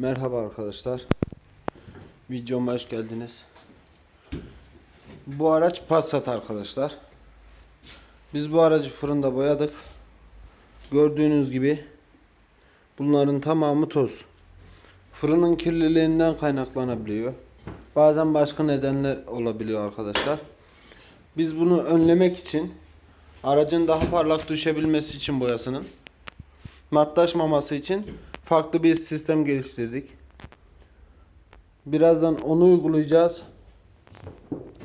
Merhaba arkadaşlar. Videoma hoş geldiniz. Bu araç Passat arkadaşlar. Biz bu aracı fırında boyadık. Gördüğünüz gibi bunların tamamı toz. Fırının kirliliğinden kaynaklanabiliyor. Bazen başka nedenler olabiliyor arkadaşlar. Biz bunu önlemek için aracın daha parlak düşebilmesi için boyasının matlaşmaması için farklı bir sistem geliştirdik. Birazdan onu uygulayacağız.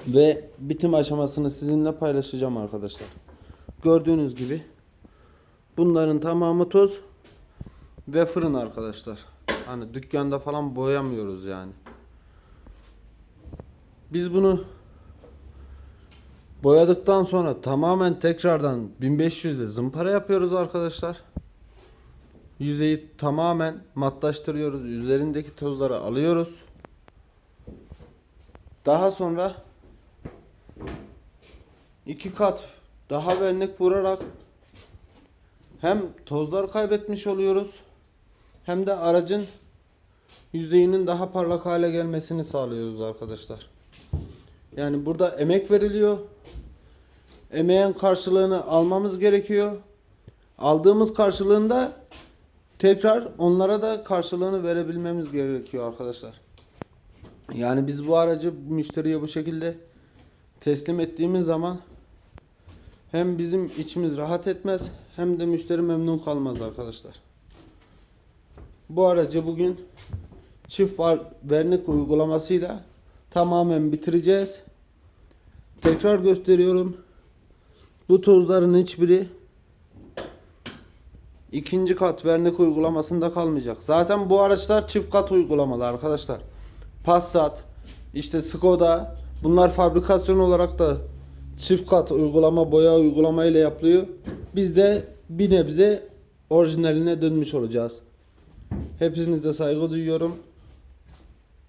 Ve bitim aşamasını sizinle paylaşacağım arkadaşlar. Gördüğünüz gibi bunların tamamı toz ve fırın arkadaşlar. Hani dükkanda falan boyamıyoruz yani. Biz bunu boyadıktan sonra tamamen tekrardan 1500 ile zımpara yapıyoruz arkadaşlar. Yüzeyi tamamen matlaştırıyoruz. Üzerindeki tozları alıyoruz. Daha sonra iki kat daha vernik vurarak hem tozlar kaybetmiş oluyoruz hem de aracın yüzeyinin daha parlak hale gelmesini sağlıyoruz arkadaşlar. Yani burada emek veriliyor. Emeğin karşılığını almamız gerekiyor. Aldığımız karşılığında tekrar onlara da karşılığını verebilmemiz gerekiyor arkadaşlar. Yani biz bu aracı müşteriye bu şekilde teslim ettiğimiz zaman hem bizim içimiz rahat etmez hem de müşteri memnun kalmaz arkadaşlar. Bu aracı bugün çift var vernik uygulamasıyla tamamen bitireceğiz. Tekrar gösteriyorum. Bu tozların hiçbiri ikinci kat vernik uygulamasında kalmayacak. Zaten bu araçlar çift kat uygulamalı arkadaşlar. Passat, işte Skoda bunlar fabrikasyon olarak da çift kat uygulama, boya uygulama ile yapılıyor. Biz de bir nebze orijinaline dönmüş olacağız. Hepinize saygı duyuyorum.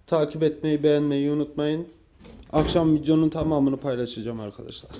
Takip etmeyi, beğenmeyi unutmayın. Akşam videonun tamamını paylaşacağım arkadaşlar.